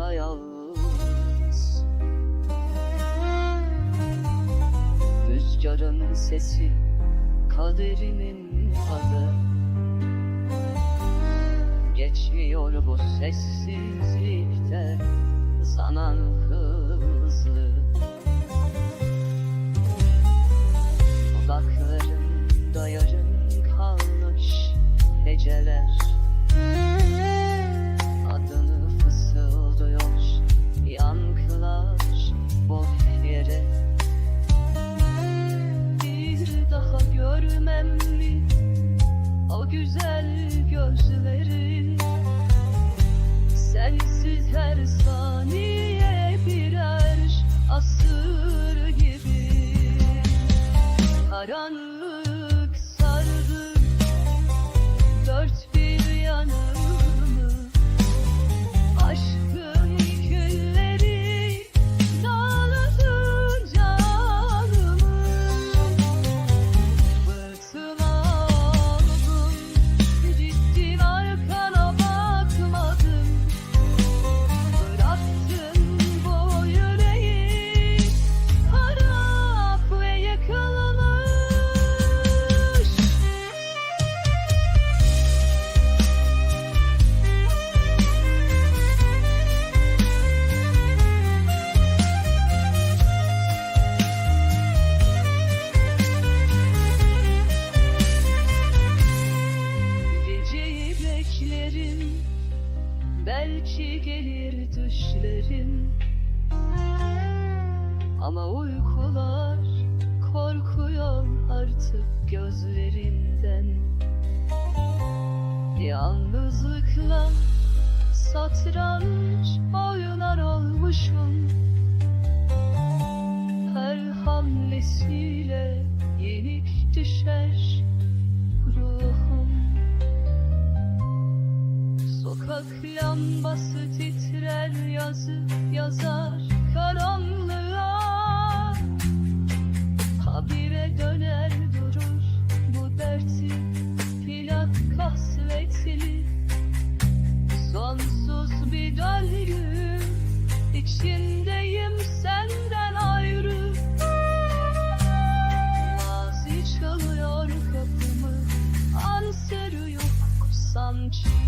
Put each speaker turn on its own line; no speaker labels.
yapayalnız Rüzgarın sesi kaderimin adı. Geçmiyor bu sessizlikte zaman hızlı. Dudaklarımda yarım kalmış heceler boş yere Bir daha görmem mi o güzel gözleri? Sensiz her saniye birer asır gibi. Karanlık beklerim Belki gelir düşlerim. Ama uykular korkuyor artık gözlerimden. Yalnızlıkla satranç oynar olmuşum. Her hamlesiyle yenik düşer lambası titrer yazı yazar karanlığa. Habire döner durur bu dertli plak kasvetli Sonsuz bir döngü içindeyim senden ayrı. Mazi çalıyor kapımı ansarı yok sanki.